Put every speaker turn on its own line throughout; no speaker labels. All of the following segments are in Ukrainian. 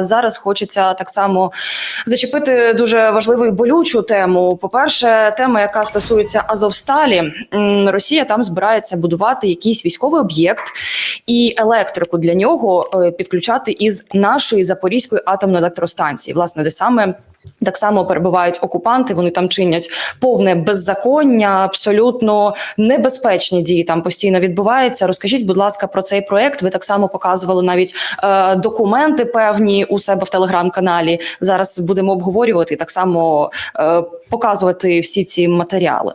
Зараз хочеться так само зачепити дуже важливу і болючу тему. По-перше, тема, яка стосується Азовсталі, Росія там збирається будувати якийсь військовий об'єкт і електрику для нього е, підключати із нашої Запорізької атомної електростанції, власне, де саме. Так само перебувають окупанти, вони там чинять повне беззаконня, абсолютно небезпечні дії там постійно відбуваються. Розкажіть, будь ласка, про цей проект. Ви так само показували навіть е, документи певні у себе в телеграм-каналі. Зараз будемо обговорювати так само е, показувати всі ці матеріали.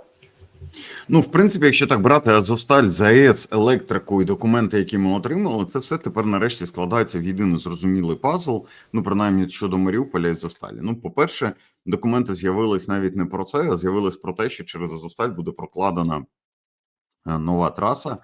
Ну, в принципі, якщо так брати Азовсталь, ЗАЕЦ, електрику і документи, які ми отримали, це все тепер нарешті складається в єдиний зрозумілий пазл. Ну, принаймні щодо Маріуполя і Азовсталі. Ну, по-перше, документи з'явились навіть не про це, а з'явились про те, що через Азовсталь буде прокладена е, нова траса.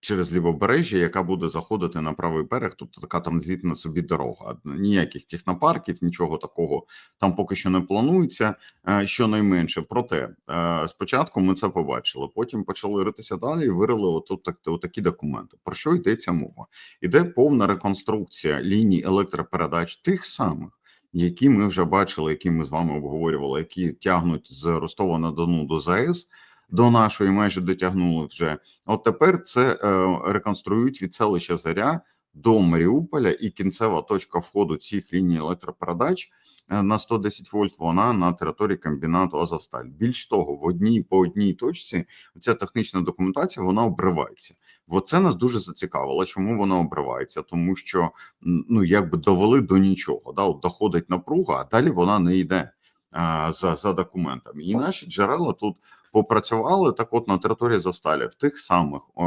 Через лівобережжя, яка буде заходити на правий берег, тобто така транзитна собі дорога. Ніяких технопарків, нічого такого там поки що не планується. Е, Щонайменше, проте е, спочатку ми це побачили. Потім почали ритися далі і вирили отут так, отакі документи. Про що йдеться мова? Іде повна реконструкція ліній електропередач тих самих. Які ми вже бачили, які ми з вами обговорювали, які тягнуть з Ростова на Дону до ЗАЕС до нашої, майже дотягнули вже. От тепер це е, реконструюють від селища Заря до Маріуполя, і кінцева точка входу цих ліній електропередач е, на 110 вольт. Вона на території комбінату Азовсталь. Більш того, в одній по одній точці ця технічна документація вона обривається. От це нас дуже зацікавило. Чому вона обривається? Тому що ну якби довели до нічого. Да, от доходить напруга, а далі вона не йде а, за, за документами. І наші джерела тут попрацювали так, от на території Зосталі, в тих самих е,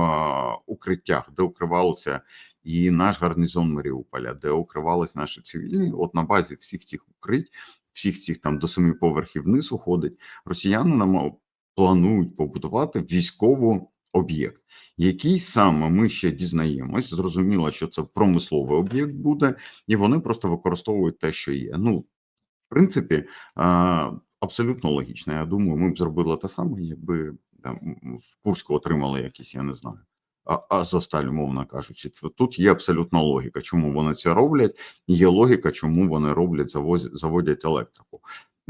укриттях, де укривалося і наш гарнізон Маріуполя, де укривались наші цивільні. От на базі всіх цих укрить, всіх цих там до семи поверхів вниз уходить. Росіяни нам планують побудувати військову об'єкт, який саме ми ще дізнаємось. Зрозуміло, що це промисловий об'єкт буде, і вони просто використовують те, що є. Ну, в принципі, е, абсолютно логічно. Я думаю, ми б зробили те саме, якби там, в Курську отримали якісь, я не знаю. А, а за сталь, умовно кажучи, це тут є абсолютна логіка, чому вони це роблять. Є логіка, чому вони роблять завоз, заводять електрику.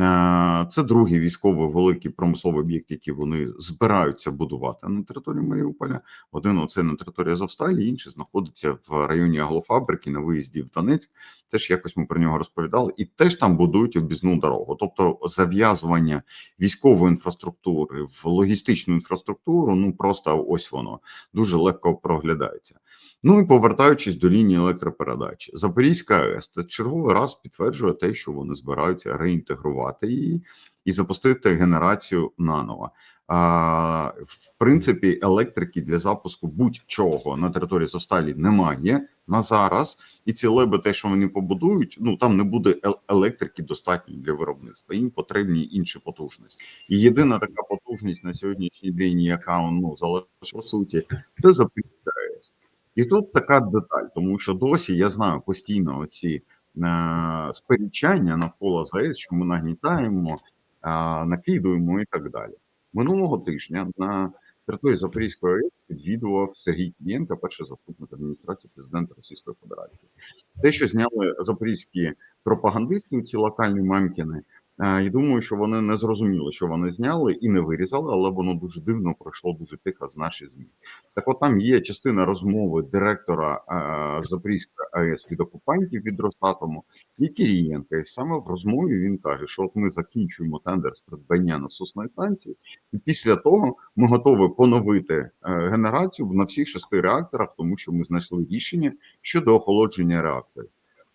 Е, Це другий військовий великий промисловий об'єкт, який вони збираються будувати на території Маріуполя. Один оце на території Азовсталі, інший знаходиться в районі Аглофабрики на виїзді в Донецьк. Теж якось ми про нього розповідали, і теж там будують об'їзну дорогу. Тобто зав'язування військової інфраструктури в логістичну інфраструктуру. Ну просто ось воно дуже легко проглядається. Ну і повертаючись до лінії електропередач, Запорізька АЕС черговий раз підтверджує те, що вони збираються реінтегрувати її і запустити генерацію наново. А, в принципі, електрики для запуску будь-чого на території Зосталі немає на зараз, і ці леби, те, що вони побудують, ну там не буде електрики достатньо для виробництва. Їм потрібні інші потужності. І єдина така потужність на сьогоднішній день, яка ну залишилася по суті, це АЕС. І тут така деталь, тому що досі я знаю постійно оці е, сперечання навколо ЗАЕС, що ми нагнітаємо, е, накидуємо і так далі. Минулого тижня на території Запорізької АЕС відвідував Сергій Кієнко, перший заступник адміністрації президента Російської Федерації. Те, що зняли запорізькі пропагандисти, ці локальні мамкіни, і думаю, що вони не зрозуміли, що вони зняли і не вирізали, але воно дуже дивно пройшло дуже тихо з наші змі. Так, от там є частина розмови директора е, Запорізької АЕС від окупантів від Росатому і Кирієнка. І саме в розмові він каже, що от ми закінчуємо тендер з придбання насосної станції, і після того ми готові поновити е, генерацію на всіх шести реакторах, тому що ми знайшли рішення щодо охолодження реакторів.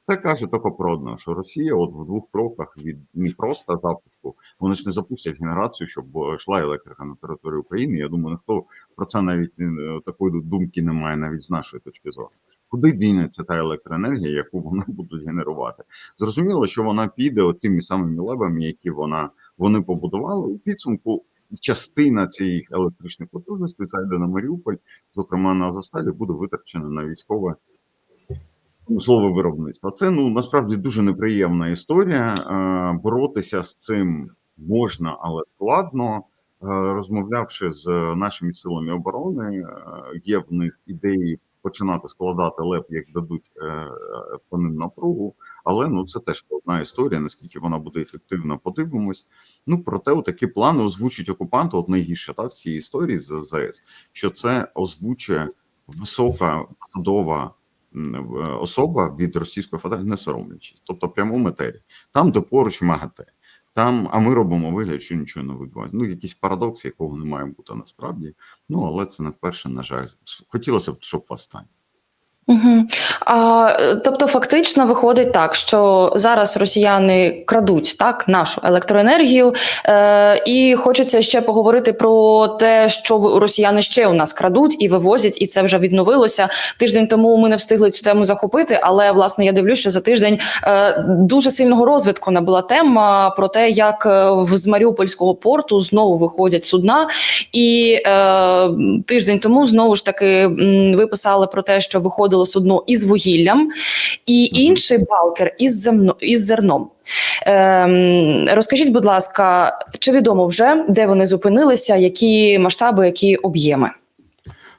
Це каже тільки про одне, що Росія, от в двох кроках від не запуску, вони ж не запустять генерацію, щоб е, йшла електрика на територію України. Я думаю, ніхто про це навіть е, такої думки немає, навіть з нашої точки зору. Куди дінеться та електроенергія, яку вони будуть генерувати? Зрозуміло, що вона піде от тими самими левами, які вона вони побудували у підсумку. Частина цієї електричних потужностей зайде на Маріуполь, зокрема на Азовсталі, буде витрачена на військове слово виробництва. Це ну насправді дуже неприємна історія. Е, Боротися з цим можна, але складно. Е, Розмовлявши з нашими силами оборони, е, є в них ідеї починати складати леп, як дадуть по ним напругу. Але ну це теж одна історія. Наскільки вона буде ефективна, подивимось. Ну проте, такі плани озвучить окупанти. От найгірше та в цій історії з ЗАЕС, що це озвучує висока посадова особа від Російської Федерації, не соромлячись, тобто в прямому етері, там, де поруч МАГАТЕ. Там, а ми робимо вигляд, що нічого не відбувається. Ну, якийсь парадокс, якого не має бути насправді. Ну, але це не вперше, на жаль. Хотілося б, щоб востаннє.
Угу. А, тобто, фактично виходить так, що зараз росіяни крадуть так нашу електроенергію, е, і хочеться ще поговорити про те, що росіяни ще у нас крадуть і вивозять, і це вже відновилося. Тиждень тому ми не встигли цю тему захопити, але власне я дивлюсь, що за тиждень е, дуже сильного розвитку набула тема про те, як е, з Маріупольського порту знову виходять судна, і е, тиждень тому знову ж таки ви писали про те, що виходило судно із вугіллям, і інший балкер із земно із зерном. Ем, розкажіть, будь ласка, чи відомо вже де вони зупинилися, які масштаби, які об'єми?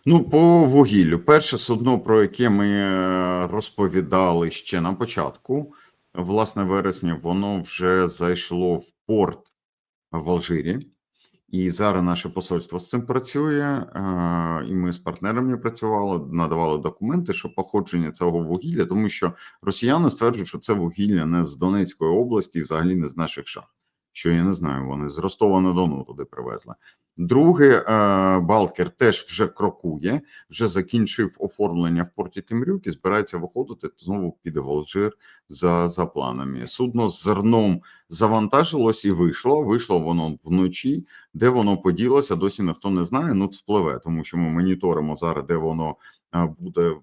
Ну, по вугіллю. Перше судно, про яке ми е, розповідали ще на початку, власне, вересня, воно вже зайшло в порт в Алжирі. І зараз наше посольство з цим працює, е, і ми з партнерами працювали, надавали документи, що походження цього вугілля, тому що росіяни стверджують, що це вугілля не з Донецької області, і взагалі не з наших шахт. Що я не знаю, вони з Ростова на Дону туди привезли. Другий е, Балкер теж вже крокує, вже закінчив оформлення в порті Темрюк і збирається виходити. Знову піде в Алжир за, за планами. Судно з зерном завантажилось і вийшло. Вийшло воно вночі. Де воно поділося, досі ніхто не знає. Ну спливе, тому що ми моніторимо зараз, де воно буде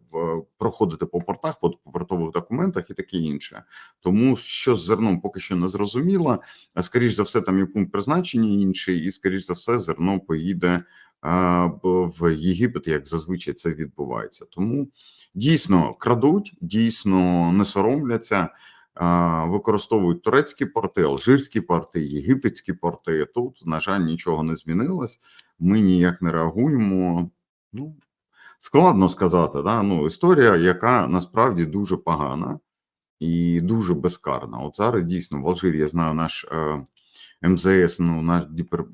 проходити по портах, по портових документах і таке інше. Тому що з зерном поки що не зрозуміло. А скоріш за все, там і пункт призначення інший, і скоріш за все, зерно поїде в Єгипет, як зазвичай це відбувається. Тому дійсно крадуть, дійсно не соромляться. Використовують турецькі порти, алжирські порти, єгипетські порти. Тут, на жаль, нічого не змінилось. Ми ніяк не реагуємо. Ну складно сказати. Да? Ну, історія, яка насправді дуже погана і дуже безкарна. От зараз дійсно в Алжирі я знаю наш е, МЗС, ну наш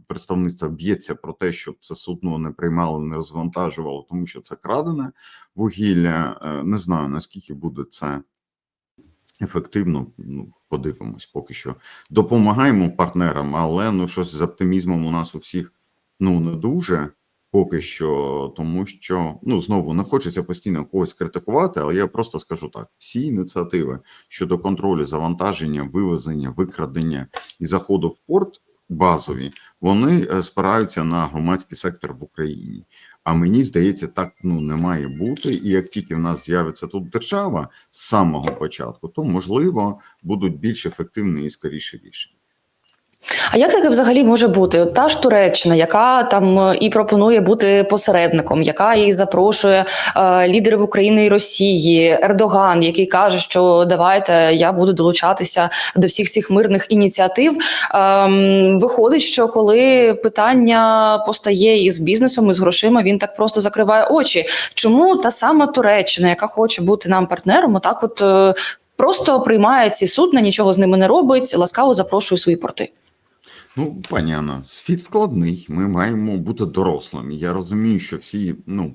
представництво б'ється про те, щоб це судно не приймало, не розвантажувало, тому що це крадене вугілля. Е, не знаю наскільки буде це ефективно. Ну подивимось, поки що допомагаємо партнерам, але ну щось з оптимізмом у нас у всіх ну не дуже. Поки що, тому що ну знову не хочеться постійно когось критикувати, але я просто скажу так: всі ініціативи щодо контролю завантаження, вивезення, викрадення і заходу в порт базові, вони е, спираються на громадський сектор в Україні. А мені здається, так ну не має бути. І як тільки в нас з'явиться тут держава з самого початку, то можливо будуть більш ефективні і скоріші рішення.
А як таке взагалі може бути? Та ж Туреччина, яка там е, і пропонує бути посередником, яка їх запрошує е, лідерів України і Росії, Ердоган, який каже, що давайте я буду долучатися до всіх цих мирних ініціатив. Ем, виходить, що коли питання постає із бізнесом, із грошима, він так просто закриває очі. Чому та сама Туреччина, яка хоче бути нам партнером, отак от е, просто приймає ці судна, нічого з ними не робить, ласкаво запрошує свої порти.
Ну, пані світ складний. Ми маємо бути дорослими. Я розумію, що всі ну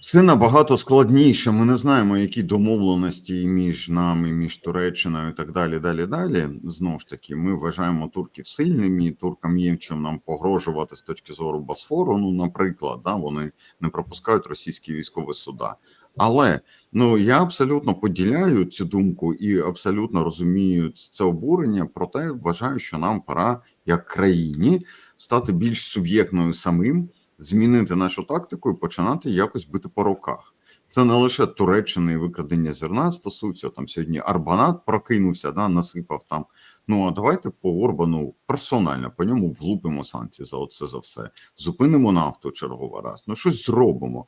все набагато складніше. Ми не знаємо, які домовленості між нами, між Туреччиною і так далі. Далі, далі. Знову ж таки, ми вважаємо турків сильними. Туркам є чим нам погрожувати з точки зору Босфору. Ну, наприклад, да, вони не пропускають російські військові суда. Але ну я абсолютно поділяю цю думку і абсолютно розумію це обурення. Проте вважаю, що нам пора як країні стати більш суб'єктною самим, змінити нашу тактику і починати якось бити по руках. Це не лише Туреччини і викрадення зерна стосується там сьогодні. Арбанат прокинувся, да, насипав там. Ну а давайте по Орбану персонально по ньому влупимо санкції за оце за все. Зупинимо нафту черговий раз. Ну щось зробимо.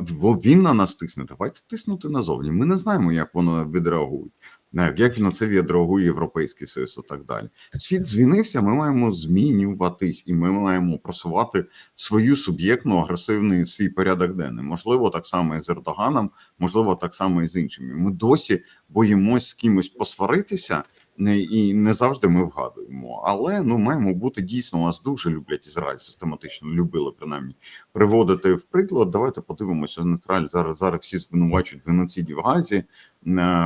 Бо він на нас тисне. Давайте тиснути назовні. Ми не знаємо, як воно відреагують. Як на це відреагує Європейський Союз і так далі. Світ змінився. Ми маємо змінюватись, і ми маємо просувати свою суб'єктну агресивний свій порядок денний. Можливо, так само і з Ердоганом, можливо, так само і з іншими. Ми досі боїмось з кимось посваритися. І не завжди ми вгадуємо, але ну маємо бути дійсно. Нас дуже люблять Ізраїль, систематично любили принаймні приводити в приклад. Давайте подивимося на Ізраїль. Зараз зараз всі звинувачують в геноциді в Газі е,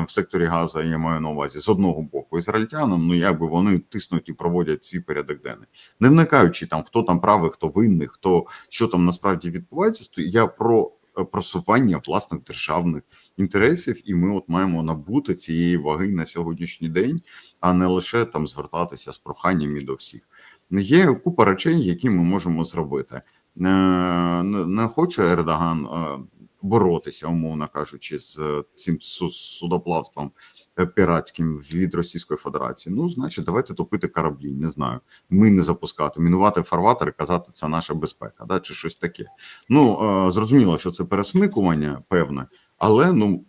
в секторі Газа. Я маю на увазі з одного боку ізраїльтянам. Ну якби вони тиснуть і проводять свій порядок денний, не вникаючи там, хто там правий, хто винний, хто що там насправді відбувається. Я про просування власних державних інтересів, і ми от маємо набути цієї ваги на сьогоднішній день, а не лише там звертатися з проханням і до всіх. Є купа речей, які ми можемо зробити. Е, Не, хоче Ердоган е, боротися, умовно кажучи, з е, цим су- судоплавством е, піратським від Російської Федерації. Ну, значить, давайте топити кораблі. Не знаю, ми не запускати, мінувати фарватер, і казати, це наша безпека, да, чи щось таке. Ну е, зрозуміло, що це пересмикування певне, але ну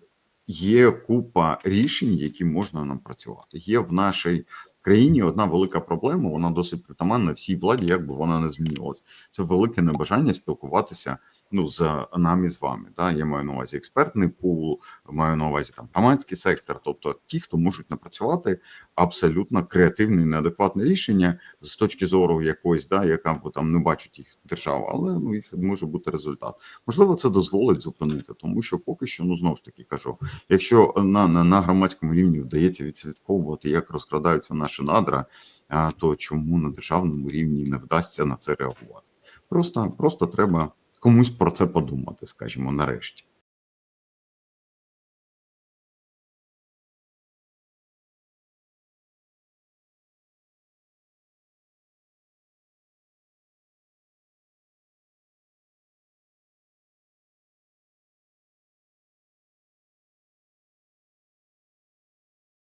є купа рішень, які можна нам працювати. Є в нашій країні одна велика проблема. Вона досить притаманна всій владі, як би вона не змінювалась. Це велике небажання спілкуватися. Ну з нами з вами. Да? Я маю на увазі експертний пул, маю на увазі там громадський сектор, тобто ті, хто можуть напрацювати абсолютно креативне і неадекватне рішення з точки зору якоїсь, да, яка б там не бачить їх держава, але ну їх може бути результат. Можливо, це дозволить зупинити, тому що поки що, ну знову ж таки кажу, якщо на, на, на громадському рівні вдається відслідковувати, як розкрадаються наші надра, а, то чому на державному рівні не вдасться на це реагувати? Просто, просто треба комусь про це подумати, скажімо, нарешті.